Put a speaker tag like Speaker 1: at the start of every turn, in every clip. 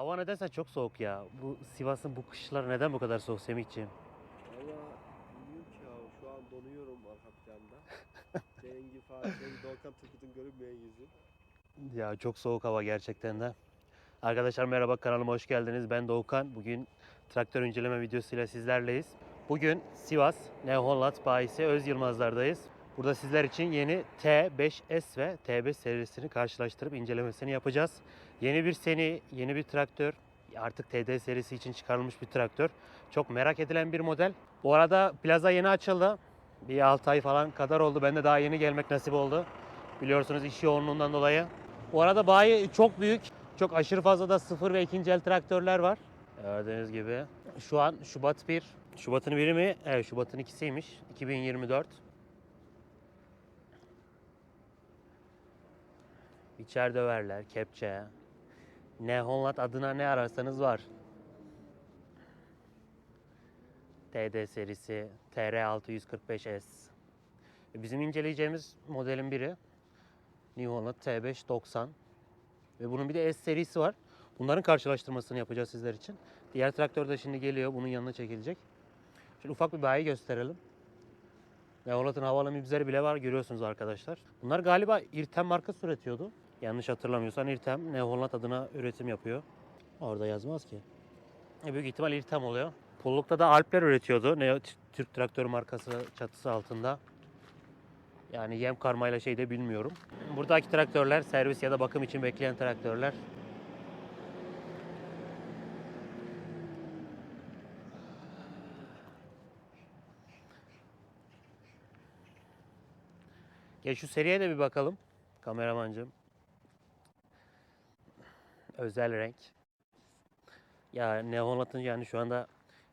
Speaker 1: Hava nedense çok soğuk ya. Bu Sivas'ın bu kışları neden bu kadar soğuk Semihciğim?
Speaker 2: Valla bilmiyorum ki ya şu an donuyorum arka planda. Cengi falan, Cengi Doğukan Turgut'un görünmeyen yüzü.
Speaker 1: Ya çok soğuk hava gerçekten de. Arkadaşlar merhaba kanalıma hoş geldiniz. Ben Doğukan. Bugün traktör inceleme videosuyla sizlerleyiz. Bugün Sivas Neoholland bayisi Öz Yılmazlar'dayız. Burada sizler için yeni T5S ve T5 serisini karşılaştırıp incelemesini yapacağız. Yeni bir seni, yeni bir traktör. Artık TD serisi için çıkarılmış bir traktör. Çok merak edilen bir model. Bu arada plaza yeni açıldı. Bir 6 ay falan kadar oldu. Ben de daha yeni gelmek nasip oldu. Biliyorsunuz iş yoğunluğundan dolayı. Bu arada bayi çok büyük. Çok aşırı fazla da sıfır ve ikinci el traktörler var. Gördüğünüz gibi. Şu an Şubat 1. Şubat'ın biri mi? Evet Şubat'ın ikisiymiş. 2024. İçer döverler, kepçe. Ne Honlat adına ne ararsanız var. TD serisi TR645S. Bizim inceleyeceğimiz modelin biri New Holland T590 ve bunun bir de S serisi var. Bunların karşılaştırmasını yapacağız sizler için. Diğer traktör de şimdi geliyor. Bunun yanına çekilecek. Şimdi ufak bir bayi gösterelim. New Holland'ın havalı mibzeri bile var görüyorsunuz arkadaşlar. Bunlar galiba İrtem markası üretiyordu. Yanlış hatırlamıyorsam İrtem Holland adına üretim yapıyor. Orada yazmaz ki. E, büyük ihtimal İrtem oluyor. Pulluk'ta da Alpler üretiyordu. Neo Türk traktör markası çatısı altında. Yani yem karmayla şey de bilmiyorum. Buradaki traktörler servis ya da bakım için bekleyen traktörler. Gel şu seriye de bir bakalım. Kameramancım. Özel renk. Ya Neonat'ın yani şu anda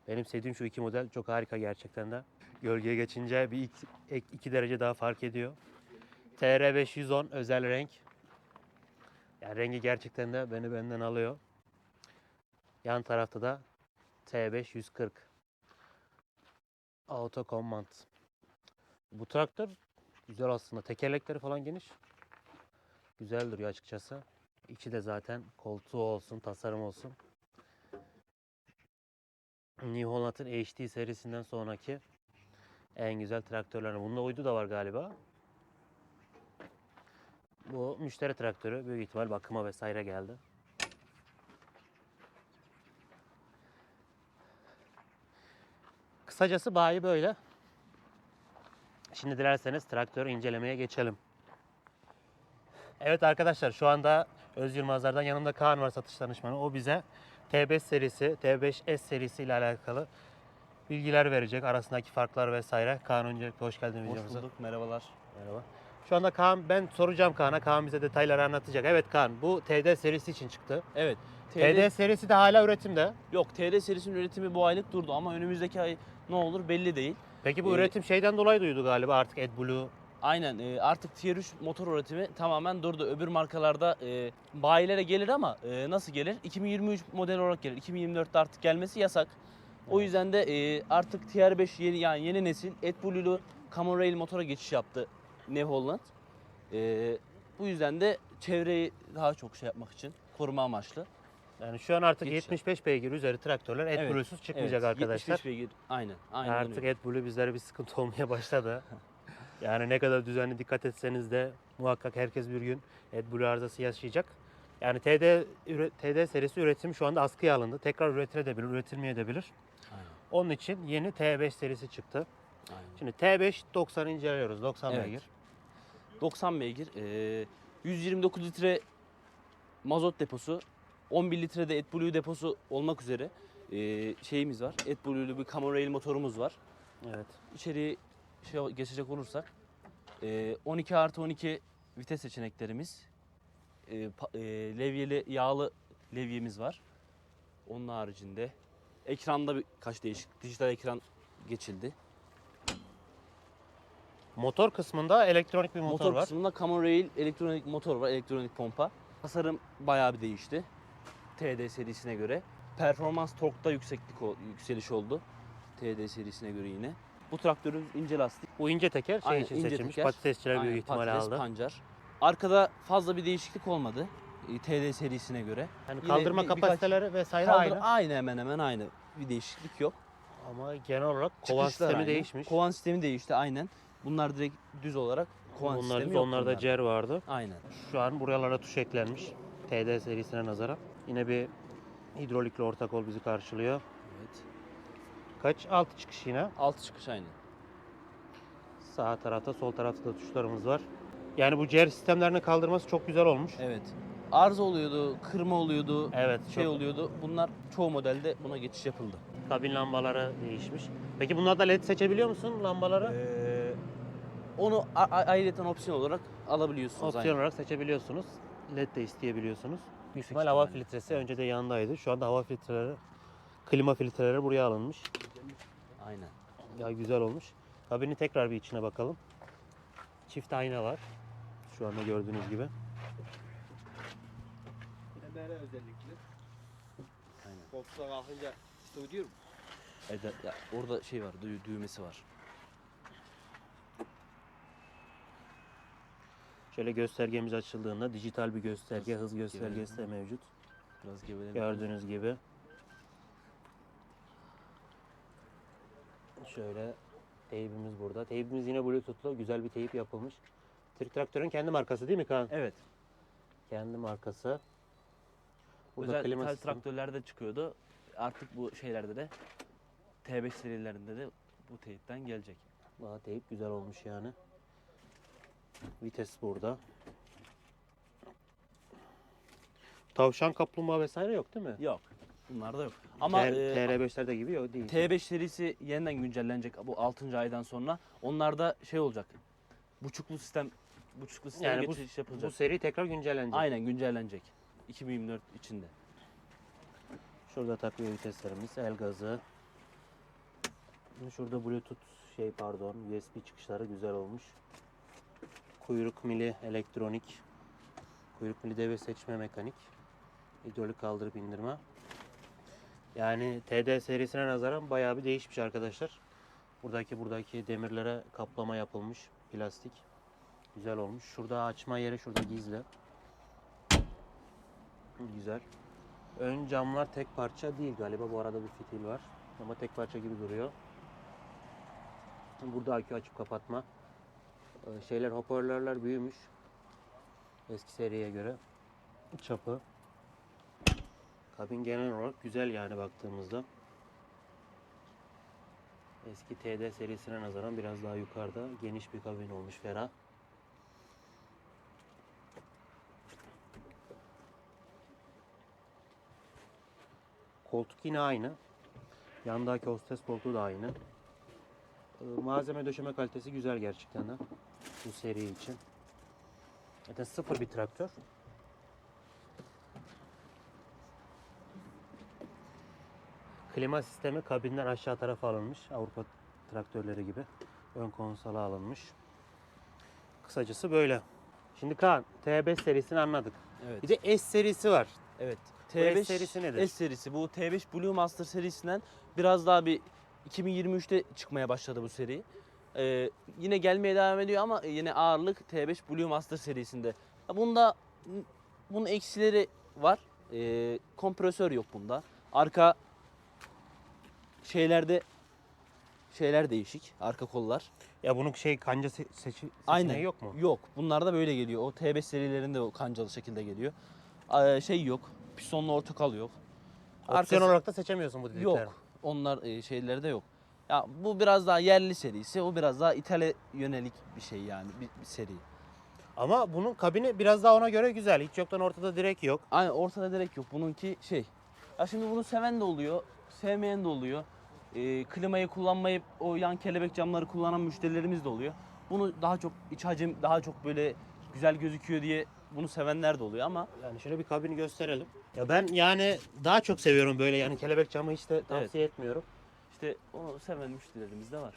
Speaker 1: benim sevdiğim şu iki model çok harika gerçekten de. Gölgeye geçince bir iki, iki derece daha fark ediyor. TR510 özel renk. Yani rengi gerçekten de beni benden alıyor. Yan tarafta da T5140. Auto Command. Bu traktör güzel aslında. Tekerlekleri falan geniş. Güzel duruyor açıkçası. İçi de zaten koltuğu olsun, tasarım olsun. New Holland'ın HD serisinden sonraki en güzel traktörler. Bunda uydu da var galiba. Bu müşteri traktörü büyük ihtimal bakıma vesaire geldi. Kısacası bayi böyle. Şimdi dilerseniz traktörü incelemeye geçelim. Evet arkadaşlar şu anda Öz Yılmazlar'dan yanımda Kaan var satış danışmanı. O bize T5 serisi, T5S serisi ile alakalı bilgiler verecek. Arasındaki farklar vesaire. Kaan öncelikle hoş geldin
Speaker 3: Hoş
Speaker 1: videomuza.
Speaker 3: bulduk, merhabalar.
Speaker 1: Merhaba. Şu anda Kaan ben soracağım Kaan'a. Kaan bize detayları anlatacak. Evet Kaan bu TD serisi için çıktı.
Speaker 3: Evet,
Speaker 1: TD serisi de hala üretimde.
Speaker 3: yok TD serisinin üretimi bu aylık durdu ama önümüzdeki ay ne olur belli değil.
Speaker 1: Peki bu
Speaker 3: Ee,
Speaker 1: üretim şeyden dolayı duydu galiba artık AdBlue.
Speaker 3: Aynen e, artık Tier 3 motor üretimi tamamen durdu. Öbür markalarda e, bayilere gelir ama e, nasıl gelir? 2023 model olarak gelir. 2024'te artık gelmesi yasak. O
Speaker 1: Evet.
Speaker 3: yüzden de e, artık Tier 5 yeni yani yeni nesil AdBlue'lu Common Rail motora geçiş yaptı New Holland. E, bu yüzden de çevreyi daha çok şey yapmak için koruma amaçlı.
Speaker 1: Yani şu an artık
Speaker 3: Geçiş.
Speaker 1: 75 beygir üzeri traktörler
Speaker 3: Evet,
Speaker 1: AdBlue'suz çıkmayacak
Speaker 3: Evet,
Speaker 1: arkadaşlar.
Speaker 3: 75 beygir. Aynen. Aynen
Speaker 1: Artık
Speaker 3: öyle.
Speaker 1: AdBlue bizlere bir sıkıntı olmaya başladı. yani ne kadar düzenli dikkat etseniz de muhakkak herkes bir gün AdBlue arızası yaşayacak. Yani TD, TD serisi üretim şu anda askıya alındı. Tekrar üretilebilir, üretilmeyebilir.
Speaker 3: Aynen.
Speaker 1: Onun için yeni T5 serisi çıktı.
Speaker 3: Aynen.
Speaker 1: Şimdi T5 90 inceliyoruz. 90
Speaker 3: Evet.
Speaker 1: beygir.
Speaker 3: 90 beygir, eee, 129 litre mazot deposu, 11 litre de AdBlue deposu olmak üzere eee, şeyimiz var. AdBlue'lu bir Common Rail motorumuz var.
Speaker 1: Evet.
Speaker 3: İçeriği şey geçecek olursak eee, 12 artı 12 vites seçeneklerimiz, pa- eee, levyeli yağlı levyemiz var. Onun haricinde ekranda birkaç değişik dijital ekran geçildi.
Speaker 1: Motor kısmında elektronik bir motor,
Speaker 3: Motor,
Speaker 1: var.
Speaker 3: kısmında Common Rail elektronik motor var, elektronik pompa. Tasarım bayağı bir değişti. TD serisine göre. Performans torkta yükseklik yükseliş oldu. TD serisine göre yine. Bu traktörün ince lastik.
Speaker 1: Bu ince teker şey
Speaker 3: Aynen,
Speaker 1: için
Speaker 3: ince
Speaker 1: seçilmiş.
Speaker 3: teker.
Speaker 1: Patatesçiler
Speaker 3: aynen,
Speaker 1: büyük ihtimal
Speaker 3: patates,
Speaker 1: aldı.
Speaker 3: pancar. Arkada fazla bir değişiklik olmadı. e, TD serisine göre.
Speaker 1: Yani
Speaker 3: Yine
Speaker 1: kaldırma
Speaker 3: bir- birkaç-
Speaker 1: kapasiteleri vesaire
Speaker 3: Kaldır-
Speaker 1: aynı.
Speaker 3: aynı hemen hemen aynı. Bir değişiklik yok.
Speaker 1: Ama genel olarak kovan
Speaker 3: Çıkışlar
Speaker 1: sistemi
Speaker 3: aynı.
Speaker 1: değişmiş.
Speaker 3: Kovan sistemi değişti aynen. Bunlar direkt düz olarak kovan
Speaker 1: Bunlar
Speaker 3: sistemi
Speaker 1: düz,
Speaker 3: yok
Speaker 1: onlarda
Speaker 3: bunlarda.
Speaker 1: cer vardı.
Speaker 3: Aynen.
Speaker 1: Şu an buralara tuş eklenmiş. TD serisine nazaran. Yine bir hidrolikli orta kol bizi karşılıyor.
Speaker 3: Evet.
Speaker 1: Kaç? 6 çıkış yine.
Speaker 3: Altı çıkış aynı.
Speaker 1: Sağ tarafta, sol tarafta da tuşlarımız var. Yani bu cer sistemlerini kaldırması çok güzel olmuş.
Speaker 3: Evet. Arıza oluyordu, kırma oluyordu,
Speaker 1: Evet,
Speaker 3: şey
Speaker 1: çok-
Speaker 3: oluyordu. Bunlar çoğu modelde buna geçiş yapıldı.
Speaker 1: Kabin lambaları değişmiş. Peki bunlarda led seçebiliyor musun lambaları?
Speaker 3: Ee, onu a- a- ayrıyeten opsiyon olarak alabiliyorsunuz.
Speaker 1: Opsiyon
Speaker 3: aynen.
Speaker 1: olarak seçebiliyorsunuz. LED de isteyebiliyorsunuz. Büyük ihtimal hava filtresi önce de yanındaydı. Şu anda hava filtreleri, klima filtreleri buraya alınmış.
Speaker 3: Aynen.
Speaker 1: Ya güzel olmuş. Kabinin tekrar bir içine bakalım. Çift ayna var. Şu anda gördüğünüz gibi.
Speaker 2: Emre özellikle.
Speaker 3: Aynen.
Speaker 2: Koltuğa kalkınca işte ödüyor mu?
Speaker 3: Evet, ya, orada şey var, dü- düğmesi var.
Speaker 1: Şöyle göstergemiz açıldığında dijital bir gösterge, hız göstergesi de mevcut.
Speaker 3: Biraz gevelemek.
Speaker 1: Gördüğünüz gibi. Şöyle teybimiz burada. Teybimiz yine bluetoothlu. Güzel bir teyip yapılmış. Türk Traktör'ün kendi markası değil mi Kaan?
Speaker 3: Evet.
Speaker 1: Kendi markası. Burada
Speaker 3: Özel
Speaker 1: klima
Speaker 3: tel
Speaker 1: sistemi.
Speaker 3: traktörlerde çıkıyordu. Artık bu şeylerde de T5 serilerinde de bu teyipten gelecek.
Speaker 1: Valla teyip güzel olmuş yani. Vites burada. Tavşan kaplumbağa vesaire yok değil mi?
Speaker 3: Yok. Bunlarda yok. Ama
Speaker 1: TR,
Speaker 3: e,
Speaker 1: TR5'lerde gibi yok değil.
Speaker 3: T5 serisi yeniden güncellenecek bu 6. aydan sonra. Onlarda şey olacak. Buçuklu sistem buçuklu sisteme
Speaker 1: Yani bu-
Speaker 3: geçiş yapılacak.
Speaker 1: Bu seri tekrar güncellenecek.
Speaker 3: Aynen güncellenecek. 2024 içinde.
Speaker 1: Şurada takviye viteslerimiz, el gazı. Şurada bluetooth şey pardon USB çıkışları güzel olmuş. Kuyruk mili elektronik. Kuyruk mili devre seçme mekanik. Hidrolik kaldırıp indirme. Yani TD serisine nazaran bayağı bir değişmiş arkadaşlar. Buradaki buradaki demirlere kaplama yapılmış. Plastik. Güzel olmuş. Şurada açma yeri şurada gizli. Güzel. Ön camlar tek parça değil galiba. Bu arada bir fitil var. Ama tek parça gibi duruyor. Burada akü açıp kapatma. Ee, Şeyler hoparlörler büyümüş. Eski seriye göre. Çapı. Kabin genel olarak güzel yani baktığımızda. Eski TD serisine nazaran biraz daha yukarıda. Geniş bir kabin olmuş ferah. Koltuk yine aynı. Yandaki hostes koltuğu da aynı. Ee, malzeme döşeme kalitesi güzel gerçekten de. Bu seri için. Zaten sıfır bir traktör. Klima sistemi kabinden aşağı tarafa alınmış. Avrupa traktörleri gibi. Ön konsola alınmış. Kısacası böyle. Şimdi Kaan, T5 serisini anladık.
Speaker 3: Evet.
Speaker 1: Bir de S serisi var.
Speaker 3: Evet.
Speaker 1: Bu
Speaker 3: T5
Speaker 1: S serisi nedir?
Speaker 3: S serisi. Bu T5 Blue Master serisinden biraz daha bir 2023'te çıkmaya başladı bu seri. Ee, yine gelmeye devam ediyor ama yine ağırlık T5 Blue Master serisinde. Bunda bunun eksileri var. Ee, kompresör yok bunda. Arka şeylerde şeyler değişik. Arka kollar.
Speaker 1: Ya bunun şey kanca se- seçi seçeneği yok mu?
Speaker 3: Yok. Bunlarda böyle geliyor. O T5 serilerinde o kancalı şekilde geliyor. Ee, şey yok. Pistonlu orta kal yok.
Speaker 1: Opsiyon
Speaker 3: Arkası-
Speaker 1: olarak da seçemiyorsun bu dedikleri.
Speaker 3: Yok. Onlar e, şeylerde yok. Ya bu biraz daha yerli serisi. O biraz daha İtalya yönelik bir şey yani bir, bir seri.
Speaker 1: Ama bunun kabini biraz daha ona göre güzel. Hiç yoktan ortada direk yok.
Speaker 3: Aynen ortada direkt yok. Bununki şey. Ya şimdi bunu seven de oluyor, sevmeyen de oluyor. E, klimayı kullanmayıp o yan kelebek camları kullanan müşterilerimiz de oluyor. Bunu daha çok iç hacim daha çok böyle güzel gözüküyor diye bunu sevenler de oluyor ama
Speaker 1: Yani şöyle bir kabini gösterelim. Ya ben yani daha çok seviyorum böyle yani kelebek camı hiç de tavsiye etmiyorum.
Speaker 3: işte onu seven müşterilerimiz de var.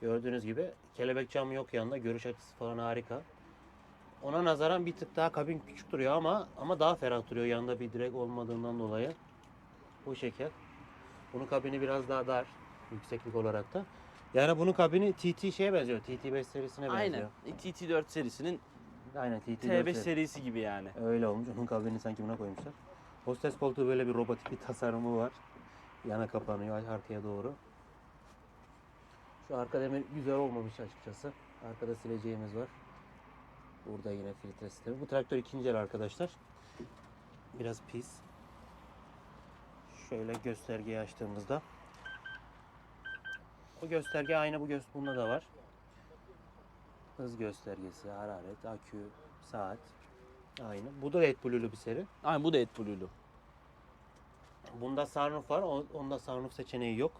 Speaker 1: Gördüğünüz gibi kelebek camı yok yanında. Görüş açısı falan harika. Ona nazaran bir tık daha kabin küçük duruyor ama ama daha ferah duruyor yanında bir direk olmadığından dolayı. Bu şekil. Bunun kabini biraz daha dar yükseklik olarak da. Yani bunun kabini TT şeye benziyor. TT5 serisine benziyor.
Speaker 3: Aynen. TT4 serisinin
Speaker 1: Aynen TT
Speaker 3: T5 serisi gibi yani.
Speaker 1: Öyle olmuş. Onun kabini sanki buna koymuşlar. Hostes koltuğu böyle bir robotik bir tasarımı var. Yana kapanıyor arkaya doğru. Şu arka demir güzel olmamış açıkçası. Arkada sileceğimiz var. Burada yine filtre sistemi. Bu traktör ikinci el arkadaşlar. Biraz pis. Şöyle göstergeyi açtığımızda. O gösterge aynı bu göz bunda da var. Hız göstergesi, hararet, akü, saat. Aynı. Bu da LED Blue'lu bir seri.
Speaker 3: Aynen bu da et blue'lu.
Speaker 1: Bunda sunroof var. Onda sunroof seçeneği yok.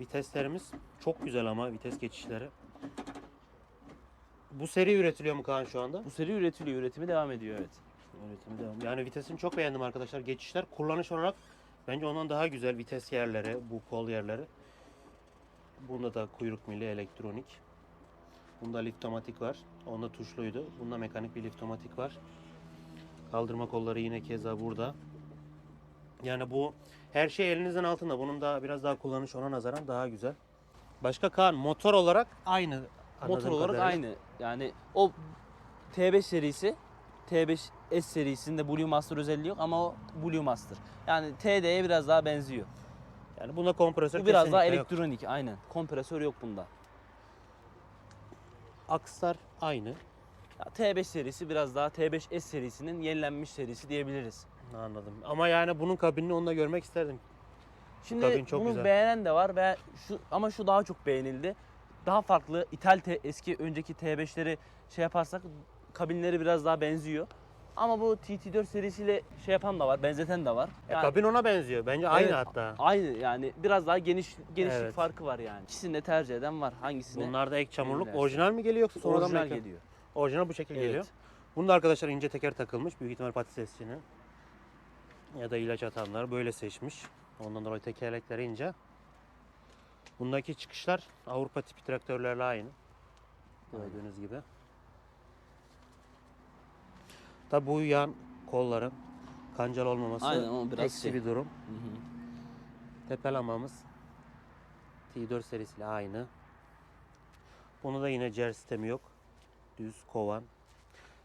Speaker 1: Viteslerimiz çok güzel ama vites geçişleri. Bu seri üretiliyor mu Kaan şu anda?
Speaker 3: Bu seri üretiliyor, üretimi devam ediyor evet.
Speaker 1: Üretimi devam. Yani vitesini çok beğendim arkadaşlar. Geçişler kullanış olarak bence ondan daha güzel vites yerleri, bu kol yerleri. Bunda da kuyruk mili elektronik. Bunda liftomatik var. Onda tuşluydu. Bunda mekanik bir liftomatik var. Kaldırma kolları yine keza burada. Yani bu her şey elinizin altında. Bunun da biraz daha kullanış ona nazaran daha güzel. Başka Kaan motor olarak aynı.
Speaker 3: Motor olarak
Speaker 1: kadarıyla.
Speaker 3: aynı. Yani o T5 serisi T5 S serisinde Blue Master özelliği yok ama o Blue Master. Yani TD'ye biraz daha benziyor.
Speaker 1: Yani bunda kompresör
Speaker 3: Bu biraz daha
Speaker 1: kesinlikle yok.
Speaker 3: elektronik aynen. Kompresör yok bunda.
Speaker 1: Akslar aynı.
Speaker 3: Ya T5 serisi biraz daha T5 S serisinin yenilenmiş serisi diyebiliriz.
Speaker 1: Anladım. Ama yani bunun kabinini onunla görmek isterdim.
Speaker 3: Şimdi
Speaker 1: Kabin çok
Speaker 3: bunu
Speaker 1: güzel.
Speaker 3: beğenen de var ve şu ama şu daha çok beğenildi. Daha farklı İthal T- eski önceki T5'leri şey yaparsak kabinleri biraz daha benziyor. Ama bu TT4 serisiyle şey yapan da var, benzeten de var.
Speaker 1: E,
Speaker 3: Yani
Speaker 1: kabin ona benziyor. Bence aynı
Speaker 3: Evet,
Speaker 1: hatta.
Speaker 3: Aynı yani biraz daha geniş genişlik
Speaker 1: Evet.
Speaker 3: farkı var yani. İkisini de tercih eden var. Hangisini?
Speaker 1: Bunlarda ek çamurluk
Speaker 3: Benzer.
Speaker 1: orijinal mi geliyor yoksa sonradan
Speaker 3: orijinal
Speaker 1: mı ekle-
Speaker 3: geliyor.
Speaker 1: Orijinal bu şekilde
Speaker 3: Evet.
Speaker 1: geliyor. Bunda arkadaşlar ince teker takılmış. Büyük ihtimal patatesçinin. Ya da ilaç atanlar böyle seçmiş. Ondan dolayı tekerlekleri ince. Bundaki çıkışlar Avrupa tipi traktörlerle aynı. Gördüğünüz gibi. Tabi bu yan kolların kancal olmaması
Speaker 3: Aynen, o biraz
Speaker 1: eksi
Speaker 3: şey.
Speaker 1: bir durum.
Speaker 3: Hı hı.
Speaker 1: Tepelamamız T4 serisiyle aynı. Bunu da yine cer sistemi yok. Düz kovan.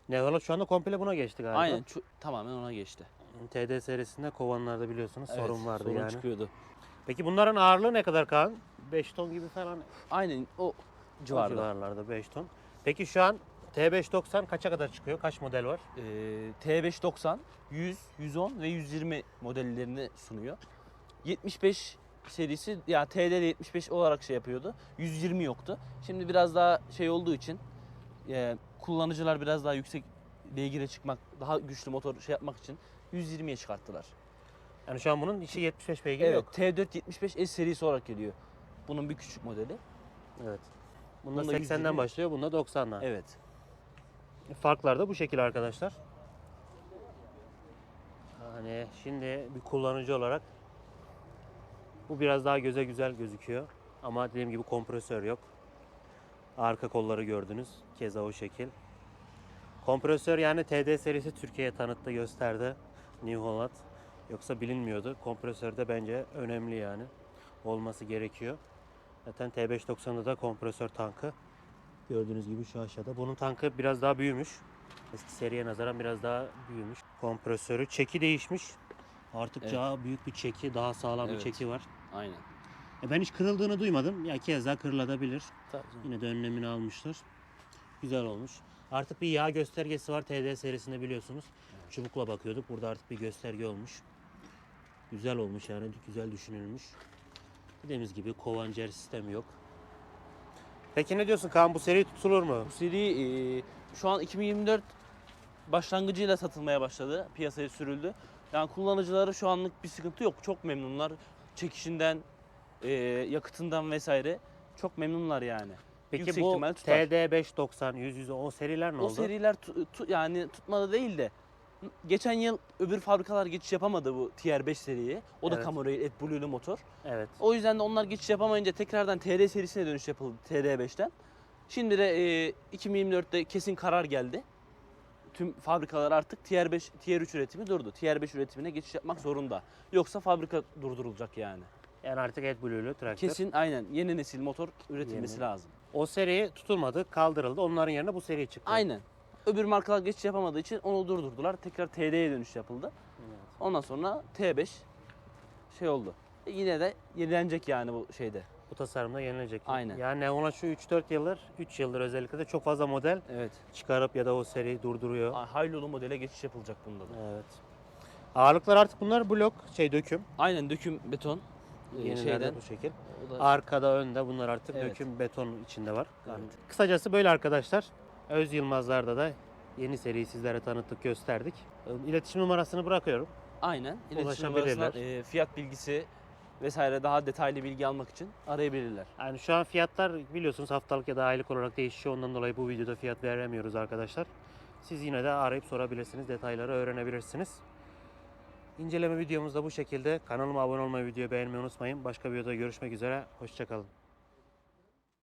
Speaker 1: Nevalat şu anda komple buna geçti galiba.
Speaker 3: Aynen çu- tamamen ona geçti.
Speaker 1: TD serisinde kovanlarda biliyorsunuz
Speaker 3: Evet,
Speaker 1: sorun vardı
Speaker 3: sorun
Speaker 1: yani.
Speaker 3: çıkıyordu.
Speaker 1: Peki bunların ağırlığı ne kadar Kaan? 5 ton gibi falan.
Speaker 3: Aynen o
Speaker 1: O
Speaker 3: civarda.
Speaker 1: civarlarda 5 ton. Peki şu an T590 kaça kadar çıkıyor? Kaç model var?
Speaker 3: Ee, T590, 100, 110 ve 120 modellerini sunuyor. 75 serisi ya TD'de 75 olarak şey yapıyordu. 120 yoktu. Şimdi biraz daha şey olduğu için e, kullanıcılar biraz daha yüksek beygire çıkmak, daha güçlü motor şey yapmak için 120'ye çıkarttılar.
Speaker 1: Yani şu an bunun içi 75 beygir
Speaker 3: Evet,
Speaker 1: yok.
Speaker 3: T4 75 S serisi olarak geliyor. Bunun bir küçük modeli.
Speaker 1: Evet. Bunda
Speaker 3: Bunda
Speaker 1: 80'den
Speaker 3: 120.
Speaker 1: başlıyor, bunda 90'dan.
Speaker 3: Evet.
Speaker 1: Farklar da bu şekil arkadaşlar. Hani şimdi bir kullanıcı olarak bu biraz daha göze güzel gözüküyor. Ama dediğim gibi kompresör yok. Arka kolları gördünüz. Keza o şekil. Kompresör yani TD serisi Türkiye'ye tanıttı, gösterdi. New Holland. Yoksa bilinmiyordu. Kompresör de bence önemli yani. Olması gerekiyor. Zaten T590'da da kompresör tankı. Gördüğünüz gibi şu aşağıda. Bunun tankı biraz daha büyümüş. Eski seriye nazaran biraz daha büyümüş. Kompresörü, çeki değişmiş. Artık
Speaker 3: Evet.
Speaker 1: daha büyük bir çeki, daha sağlam bir
Speaker 3: Evet.
Speaker 1: çeki var.
Speaker 3: Aynen.
Speaker 1: E ben hiç kırıldığını duymadım. Ya keza kırılabilir.
Speaker 3: Tabii.
Speaker 1: Yine de önlemini almışlar. Güzel olmuş. Artık bir yağ göstergesi var TD serisinde biliyorsunuz. Çubukla bakıyorduk. Burada artık bir gösterge olmuş. Güzel olmuş yani. Güzel düşünülmüş. Dediğimiz gibi kovancer sistemi yok. Peki ne diyorsun Kaan bu seri tutulur mu?
Speaker 3: Bu seri e, şu an 2024 başlangıcıyla satılmaya başladı. Piyasaya sürüldü. Yani kullanıcıları şu anlık bir sıkıntı yok. Çok memnunlar. Çekişinden, e, yakıtından vesaire. Çok memnunlar yani.
Speaker 1: Peki
Speaker 3: Yüksek
Speaker 1: bu
Speaker 3: ihtimal tutar.
Speaker 1: TD590, 100, 100 o seriler ne
Speaker 3: o
Speaker 1: oldu?
Speaker 3: seriler tu- tu- yani tutmadı değil de geçen yıl öbür fabrikalar geçiş yapamadı bu TR5 seriyi. O da
Speaker 1: Evet.
Speaker 3: Camaro AdBlue'lu motor.
Speaker 1: Evet.
Speaker 3: O yüzden de onlar geçiş yapamayınca tekrardan TR serisine dönüş yapıldı TR5'ten. Şimdi de e, 2024'te kesin karar geldi. Tüm fabrikalar artık TR5, TR3 üretimi durdu. TR5 üretimine geçiş yapmak zorunda. Yoksa fabrika durdurulacak yani.
Speaker 1: Yani artık AdBlue'lu traktör.
Speaker 3: Kesin aynen yeni nesil motor üretilmesi
Speaker 1: Yeni.
Speaker 3: lazım.
Speaker 1: O seri tutulmadı, kaldırıldı. Onların yerine bu seri çıktı.
Speaker 3: Aynen. Öbür markalar geçiş yapamadığı için onu durdurdular. Tekrar TD'ye dönüş yapıldı. Ondan sonra T5 şey oldu. E yine de yenilenecek yani bu şeyde.
Speaker 1: Bu tasarımda yenilecek.
Speaker 3: Aynen.
Speaker 1: Yani Neon'a şu 3-4 yıldır, 3 yıldır özellikle de çok fazla model
Speaker 3: Evet.
Speaker 1: çıkarıp ya da o seri durduruyor.
Speaker 3: Haylolu modele geçiş yapılacak bunda da.
Speaker 1: Evet. Ağırlıklar artık bunlar blok, şey döküm.
Speaker 3: Aynen döküm beton e,
Speaker 1: Yenilerde
Speaker 3: şeyden.
Speaker 1: bu şekil.
Speaker 3: Da
Speaker 1: Arkada, önde bunlar artık
Speaker 3: Evet.
Speaker 1: döküm beton içinde var.
Speaker 3: Evet.
Speaker 1: Kısacası böyle arkadaşlar. Öz Yılmazlar'da da yeni seriyi sizlere tanıttık, gösterdik. İletişim numarasını bırakıyorum.
Speaker 3: aynen iletişim numarasından e, fiyat bilgisi vesaire daha detaylı bilgi almak için arayabilirler.
Speaker 1: Yani şu an fiyatlar biliyorsunuz haftalık ya da aylık olarak değişiyor. Ondan dolayı bu videoda fiyat veremiyoruz arkadaşlar. Siz yine de arayıp sorabilirsiniz. Detayları öğrenebilirsiniz. İnceleme videomuz da bu şekilde. Kanalıma abone olmayı, videoyu beğenmeyi unutmayın. Başka bir videoda görüşmek üzere. Hoşçakalın.